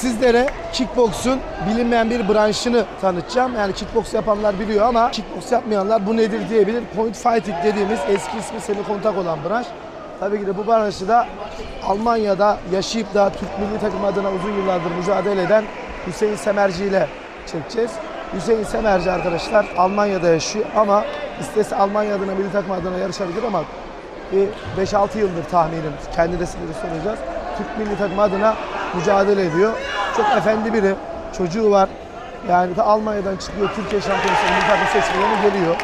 Sizlere kickboksun bilinmeyen bir branşını tanıtacağım. Yani kickboks yapanlar biliyor ama kickboks yapmayanlar bu nedir diyebilir. Point fighting dediğimiz eski ismi semi kontak olan branş. Tabii ki de bu branşı da Almanya'da yaşayıp da Türk milli takım adına uzun yıllardır mücadele eden Hüseyin Semerci ile çekeceğiz. Hüseyin Semerci arkadaşlar Almanya'da yaşıyor ama istese Almanya adına milli takım adına yarışabilir ama bir 5-6 yıldır tahminim kendi resimleri soracağız. Türk milli takım adına mücadele ediyor. Çok efendi biri. Çocuğu var. Yani ta Almanya'dan çıkıyor. Türkiye şampiyonası milli takım seçmelerine geliyor.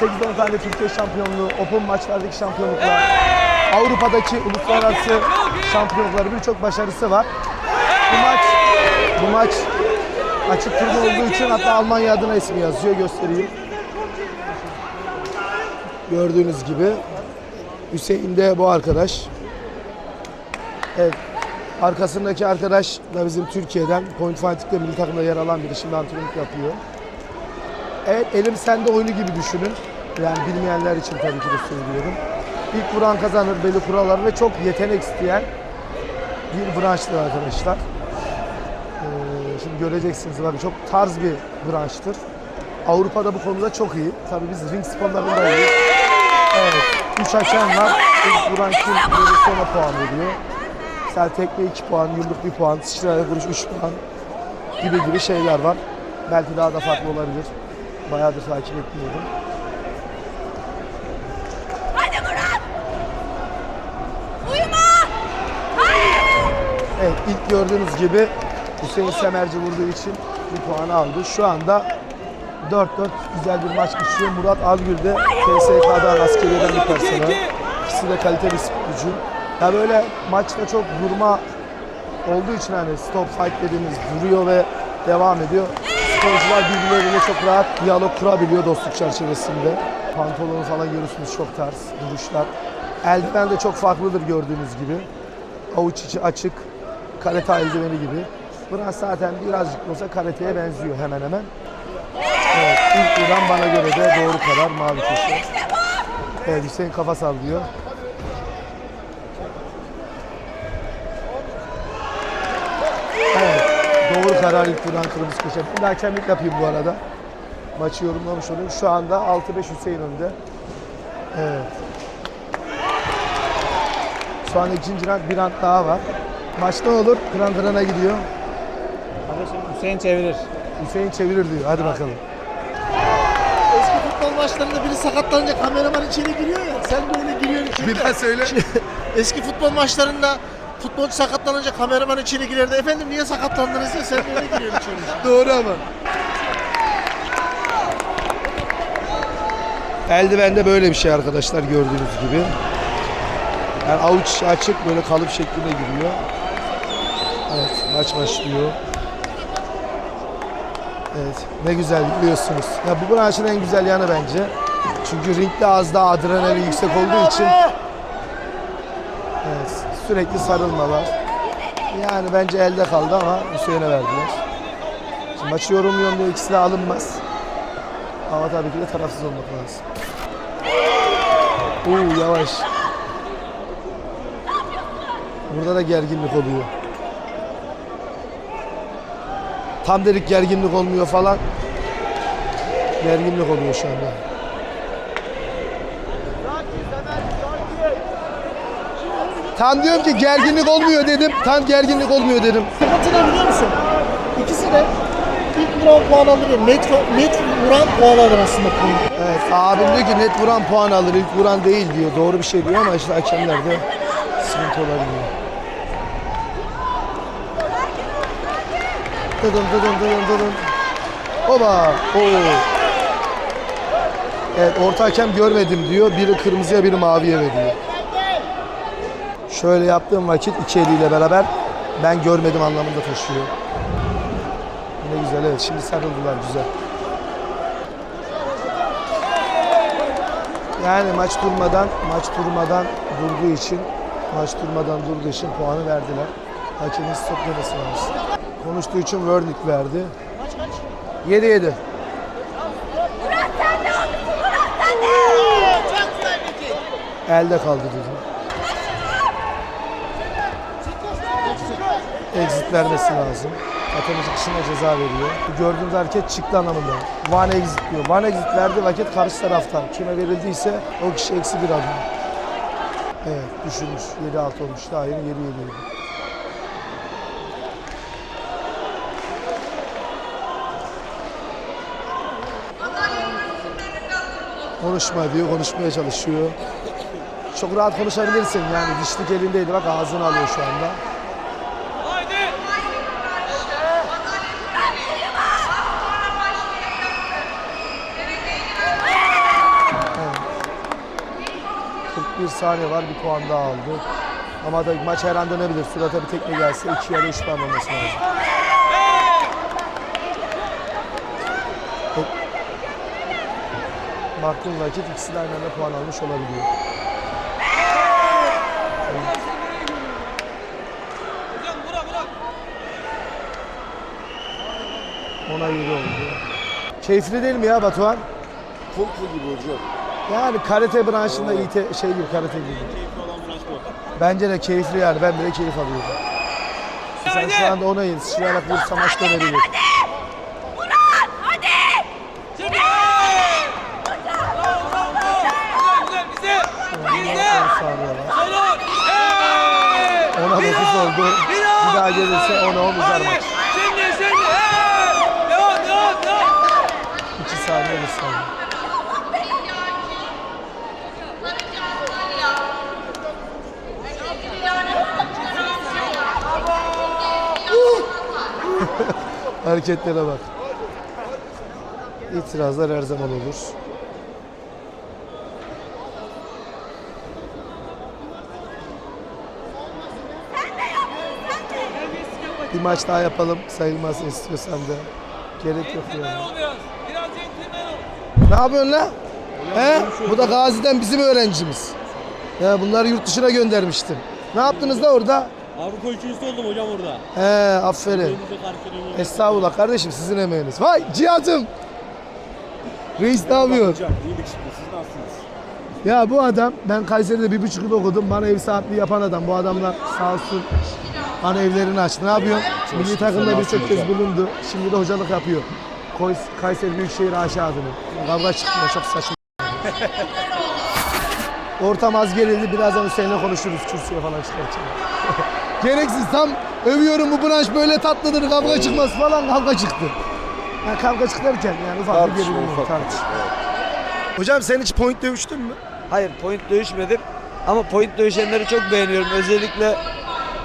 8-10 tane Türkiye şampiyonluğu, Open maçlardaki şampiyonluklar, Avrupa'daki uluslararası şampiyonlukları birçok başarısı var. Bu maç bu maç açık turnu olduğu için hatta Almanya adına ismi yazıyor. Göstereyim. Gördüğünüz gibi Hüseyin de bu arkadaş. Evet. Arkasındaki arkadaş da bizim Türkiye'den Point Fighting'de milli takımda yer alan biri. Şimdi antrenörlük yapıyor. Evet elim sende oyunu gibi düşünün. Yani bilmeyenler için tabii ki de söylüyorum. İlk vuran kazanır belli kurallar ve çok yetenek isteyen bir branştır arkadaşlar. Ee, şimdi göreceksiniz bak çok tarz bir branştır. Avrupa'da bu konuda çok iyi. Tabii biz ring sporlarında iyi. Evet. Üç hakem var. İlk vuran kim pozisyona puan veriyor. Mesela tekme 2 puan, yumruk 1 puan, sıçrayla vuruş 3 puan gibi gibi şeyler var. Belki daha da farklı olabilir. Bayağıdır takip etmiyordum. Hadi Murat! Uyuma! Hayır! Evet ilk gördüğünüz gibi Hüseyin Semerci vurduğu için bir puan aldı. Şu anda 4-4 güzel bir maç geçiyor. Murat Algül de TSK'dan askeriyeden bir personel. İkisi de kaliteli sporcu. Ya böyle maçta çok durma olduğu için hani stop fight dediğimiz duruyor ve devam ediyor. Sporcular birbirleriyle çok rahat diyalog kurabiliyor dostluk çerçevesinde. Pantolonu falan görürsünüz çok tarz duruşlar. Eldiven de çok farklıdır gördüğünüz gibi. Avuç içi açık, karate eldiveni gibi. Burası zaten birazcık olsa karateye benziyor hemen hemen. Evet, ilk vuran bana göre de doğru karar mavi köşe. Evet, Hüseyin kafa sallıyor. Evet, doğru karar ilk vuran kırmızı köşe. Bir daha hakemlik yapayım bu arada. Maçı yorumlamış olayım. Şu anda 6-5 Hüseyin önde. Evet. Şu anda ikinci round bir round daha var. Maç ne olur? Kıran kırana gidiyor. Kardeşim Hüseyin çevirir. Hüseyin çevirir diyor. Hadi bakalım. Eski futbol maçlarında biri sakatlanınca kameraman içeri giriyor ya. Sen de öyle giriyorsun içeri. Bir daha söyle. Eski futbol maçlarında futbolcu sakatlanınca kameraman içeri girerdi. Efendim niye sakatlandınız ya? Sen öyle giriyorsun içeri. Doğru ama. Eldiven de böyle bir şey arkadaşlar gördüğünüz gibi. Yani avuç açık böyle kalıp şeklinde giriyor. Evet maç başlıyor. Evet ne güzel biliyorsunuz. Ya bu branşın en güzel yanı bence. Çünkü ringde az daha adrenalin yüksek olduğu için evet, sürekli sarılmalar. Yani bence elde kaldı ama Hüseyin'e verdiler. Şimdi maçı yorumluyorum diye ikisi de alınmaz. Ama tabii ki de tarafsız olmak lazım. Oo yavaş. Burada da gerginlik oluyor. Tam dedik gerginlik olmuyor falan. Gerginlik oluyor şu anda. Tam diyorum ki gerginlik olmuyor dedim. Tam gerginlik olmuyor dedim. Sıkıntı ne biliyor musun? İkisi de ilk vuran puan alır. Net, net vuran puan alır aslında puan. Evet abim diyor ki net vuran puan alır, ilk vuran değil diyor. Doğru bir şey diyor ama işte hakemler de sıkıntı olabiliyor. Dıdım dıdım dıdım dıdım. Oba! Oo. Evet orta hakem görmedim diyor. Biri kırmızıya biri maviye veriyor. Şöyle yaptığım vakit iki eliyle beraber ben görmedim anlamında taşıyor. Ne güzel evet şimdi sarıldılar güzel. Yani maç durmadan, maç durmadan durduğu için, maç durmadan durduğu için puanı verdiler. Hakemin stop demesi lazım. Konuştuğu için Wernick verdi. 7-7. Murat sen de Murat sen de! Elde kaldı dedi. Exit vermesi lazım. Katılım çıkışına ceza veriyor. Bu gördüğünüz hareket çıktı anlamında. One exit diyor. One exit verdiği vakit karşı taraftan kime verildiyse o kişi eksi bir adım. Evet düşürmüş. 7-6 olmuş. Yeni 7-7 oldu. Konuşma diyor, konuşmaya çalışıyor. Çok rahat konuşabilirsin yani dişlik elindeydi bak ağzını alıyor şu anda. 41 saniye var bir puan daha aldı. Ama da maç her an dönebilir. Surata bir tekme gelse 2 ya da 3 puan olması lazım. Baktığın vakit ikisi de aynı anda puan almış olabiliyor. Ona yürü oldu. Keyifli değil mi ya Batuhan? Kung fu gibi hocam. Yani karate branşında iyi te- şey gibi karate gibi. Bence de keyifli yani ben bile keyif alıyorum. Sen şu anda ona yetiştirerek vursa maç dönebilir. Hadi. On saniye var. Ona 9 oldu. Bir daha gelirse ona 10 uzar maç. 2 saniye bir saniye. Hareketlere bak. İtirazlar her zaman olur. Bir maç daha yapalım sayılmasın istiyorsan da. Gerek yok yani. Ne yapıyorsun lan? He? Bu da Gazi'den bizim öğrencimiz. Ya bunları yurt dışına göndermiştim. Ne yaptınız da orada? Avrupa üçüncüsü oldum hocam orada. He aferin. Estağfurullah kardeşim sizin emeğiniz. Vay Cihat'ım. Reis ne yapıyor? Hocam iyilik şimdi siz nasılsınız? Ya bu adam ben Kayseri'de bir buçuk yıl okudum. Bana ev sahipliği yapan adam. Bu adamlar sağ olsun bana evlerini açtı. Ne yapıyor? Milli takımda birçok kez bulundu. Şimdi de hocalık yapıyor. Koy- Kayseri Büyükşehir AŞ adını. Kavga çıktı çok saçma. Ortam az gerildi. Birazdan Hüseyin'le konuşuruz. Kürsüye falan çıkartacağım. Gereksiz. Tam övüyorum bu branş böyle tatlıdır. Kavga çıkmaz falan. Kavga çıktı. Yani kavga çıktı derken yani ufak bir Tartışma gerilim ufak. tartışma. Hocam sen hiç point dövüştün mü? Hayır point dövüşmedim ama point dövüşenleri çok beğeniyorum. Özellikle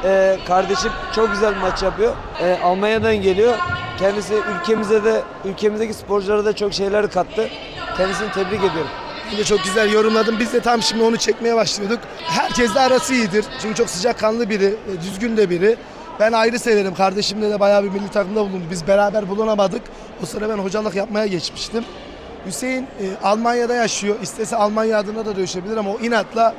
e, kardeşim çok güzel maç yapıyor. E, Almanya'dan geliyor. Kendisi ülkemize de ülkemizdeki sporculara da çok şeyler kattı. Kendisini tebrik ediyorum. Yine çok güzel yorumladın. Biz de tam şimdi onu çekmeye başlıyorduk. Herkesle arası iyidir. Çünkü çok sıcakkanlı biri, e, düzgün de biri. Ben ayrı severim. Kardeşimle de bayağı bir milli takımda bulundu. Biz beraber bulunamadık. O sıra ben hocalık yapmaya geçmiştim. Hüseyin e, Almanya'da yaşıyor. İstese Almanya adına da dövüşebilir ama o inatla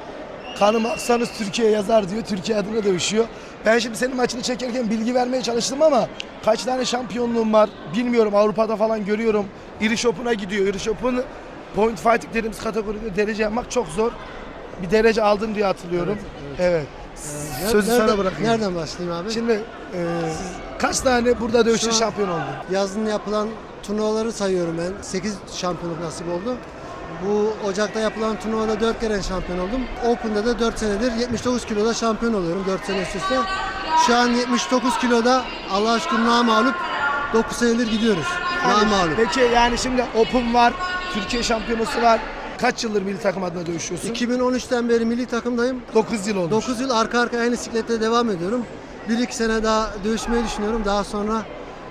kanım aksanız Türkiye yazar diyor. Türkiye adına dövüşüyor. Ben şimdi senin maçını çekerken bilgi vermeye çalıştım ama kaç tane şampiyonluğum var bilmiyorum. Avrupa'da falan görüyorum. İri Shop'una gidiyor. İri Shop'un point fighting dediğimiz kategoride derece yapmak çok zor. Bir derece aldın diye hatırlıyorum. Evet. Sözü sana Nereden- bırakayım. Nereden başlayayım abi? Şimdi e, kaç tane burada an- şampiyon oldun? Yazın yapılan turnuvaları sayıyorum ben. 8 şampiyonluk nasip oldu. Bu Ocak'ta yapılan turnuvada 4 kere şampiyon oldum. Open'da da 4 senedir 79 kiloda şampiyon oluyorum 4 sene üst üste. Şu an 79 kiloda Allah aşkına namağlup 9 senedir gidiyoruz. Namağlup. Peki yani şimdi Open var, Türkiye şampiyonası var. Kaç yıldır milli takım adına dövüşüyorsun? 2013'ten beri milli takımdayım. 9 yıl olmuş. 9 yıl arka arkaya aynı siklette devam ediyorum. 1-2 sene daha dövüşmeyi düşünüyorum. Daha sonra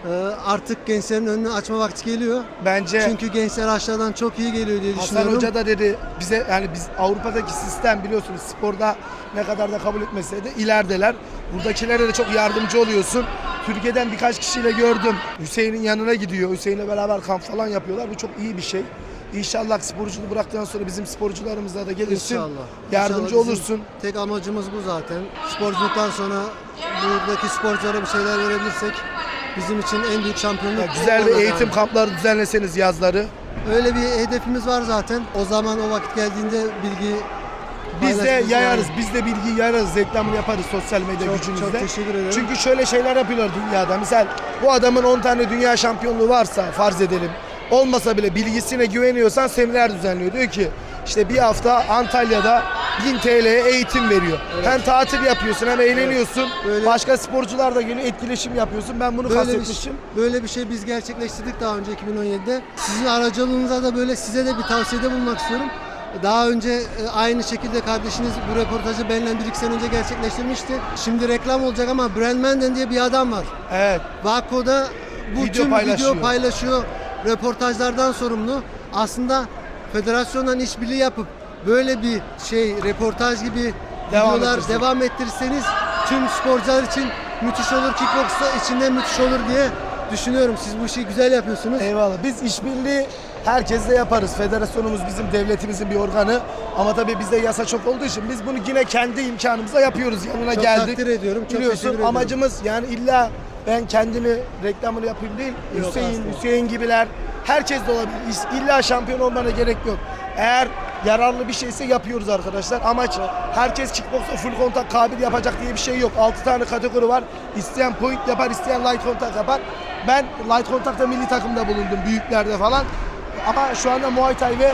e, artık gençlerin önünü açma vakti geliyor. Bence Çünkü gençler aşağıdan çok iyi geliyor diye Hasan düşünüyorum. Hoca da dedi bize yani biz Avrupa'daki sistem biliyorsunuz sporda ne kadar da kabul etmese de ilerideler. Buradakilere de çok yardımcı oluyorsun. Türkiye'den birkaç kişiyle gördüm. Hüseyin'in yanına gidiyor. Hüseyin'le beraber kamp falan yapıyorlar. Bu çok iyi bir şey. İnşallah sporculuğu bıraktıktan sonra bizim sporcularımızla da gelirsin. İnşallah. Yardımcı İnşallah olursun. Tek amacımız bu zaten. Sporculuktan sonra buradaki sporculara bir şeyler verebilirsek bizim için en büyük şampiyonluk. Ya güzel bir eğitim yani. kampları düzenleseniz yazları. Öyle bir hedefimiz var zaten. O zaman o vakit geldiğinde bilgi Biz de yayarız, lazım. biz de bilgiyi yayarız, reklamını yaparız sosyal medya Çok- gücümüzle. çok teşekkür ederim. Çünkü şöyle şeyler yapıyorlar dünyada. Misal bu adamın 10 tane dünya şampiyonluğu varsa farz edelim. Olmasa bile bilgisine güveniyorsan seminer düzenliyor. Diyor ki işte bir hafta Antalya'da 1000 TL'ye eğitim veriyor. Hem tatil yapıyorsun hem eğleniyorsun. Böyle- Başka sporcular da geliyor etkileşim yapıyorsun. Ben bunu Böyle bir, kastetmişim. böyle bir şey biz gerçekleştirdik daha önce 2017'de. Sizin aracılığınıza da böyle size de bir tavsiyede bulunmak istiyorum. Daha önce e, aynı şekilde kardeşiniz bu röportajı benimle bir iki sene önce gerçekleştirmişti. Şimdi reklam olacak ama Brand Menden diye bir adam var. Evet. Vako'da bu Video tüm paylaşıyor. video paylaşıyor. Röportajlardan sorumlu. Aslında federasyonla işbirliği yapıp böyle bir şey röportaj gibi Devam videolar ettirsek. devam ettirseniz tüm sporcular için müthiş olur. Kickbox içinde müthiş olur diye düşünüyorum. Siz bu işi güzel yapıyorsunuz. Eyvallah. Biz işbirliği herkesle yaparız. Federasyonumuz bizim devletimizin bir organı. Ama tabii bizde yasa çok olduğu için biz bunu yine kendi imkanımızla yapıyoruz. Yanına Çok geldik. takdir ediyorum, çok Biliyorsun amacımız yani illa ben kendimi reklamını yapayım değil. Yok, Hüseyin, asla. Hüseyin gibiler herkes de olabilir. İlla şampiyon olmana gerek yok. Eğer yararlı bir şeyse yapıyoruz arkadaşlar. Amaç herkes kickboxla full kontak kabil yapacak diye bir şey yok. 6 tane kategori var. İsteyen point yapar, isteyen light kontak yapar. Ben light kontakta milli takımda bulundum büyüklerde falan. Ama şu anda Muay Thai ve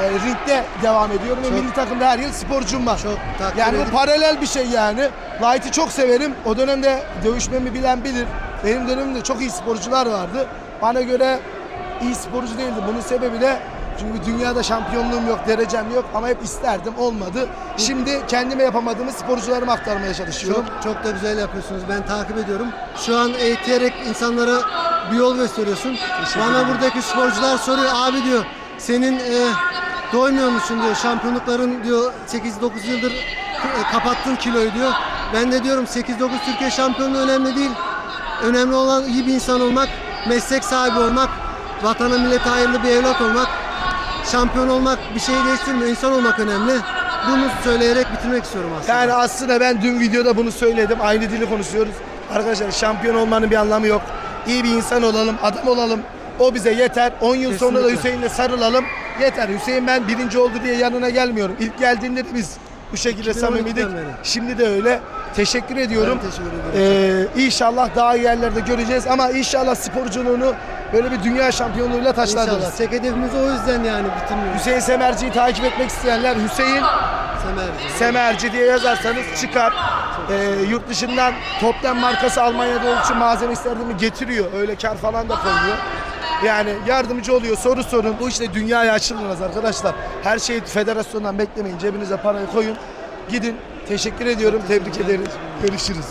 e, ringde devam ediyorum ve Çok- milli takımda her yıl sporcum var. Çok takdir yani bu paralel bir şey yani. Light'ı çok severim. O dönemde dövüşmemi bilen bilir. Benim dönemimde çok iyi sporcular vardı. Bana göre iyi sporcu değildim. Bunun sebebi de çünkü dünyada şampiyonluğum yok, derecem yok ama hep isterdim olmadı. Şimdi kendime yapamadığımı sporcularıma aktarmaya çalışıyorum. Çok çok da güzel yapıyorsunuz. Ben takip ediyorum. Şu an eğiterek insanlara bir yol gösteriyorsun. Bana buradaki sporcular soruyor abi diyor senin e, doymuyor musun diyor. Şampiyonlukların diyor 8-9 yıldır e, kapattın kiloyu diyor. Ben de diyorum 8-9 Türkiye şampiyonluğu önemli değil. Önemli olan iyi bir insan olmak, meslek sahibi olmak, vatana millete hayırlı bir evlat olmak. Şampiyon olmak bir şey değiştirmiyor. İnsan olmak önemli. Bunu söyleyerek bitirmek istiyorum aslında. Yani aslında ben dün videoda bunu söyledim. Aynı dili konuşuyoruz. Arkadaşlar şampiyon olmanın bir anlamı yok. İyi bir insan olalım, adam olalım. O bize yeter. 10 yıl sonra da Kesinlikle. Hüseyin'le sarılalım. Yeter. Hüseyin ben birinci oldu diye yanına gelmiyorum. İlk geldiğinde de biz bu şekilde 2012'den samimiydik. Şimdi de öyle. Teşekkür ediyorum. Ben teşekkür. Ee, inşallah daha iyi yerlerde göreceğiz ama inşallah sporculuğunu böyle bir dünya şampiyonluğuyla taçlandırırız. İnşallah. Tek hedefimiz o yüzden yani bitirmiyoruz. Hüseyin Semerci'yi takip etmek isteyenler Hüseyin Semerci. Semerci diye yazarsanız çıkar. Ee, yurt dışından toptan markası Almanya'da olduğu için malzeme istediğimi getiriyor. Öyle kar falan da koymuyor. Yani yardımcı oluyor. Soru sorun. Bu işte dünyaya açılmaz arkadaşlar. Her şeyi federasyondan beklemeyin. Cebinize parayı koyun. Gidin. Teşekkür ediyorum. Tebrik ederim. Görüşürüz.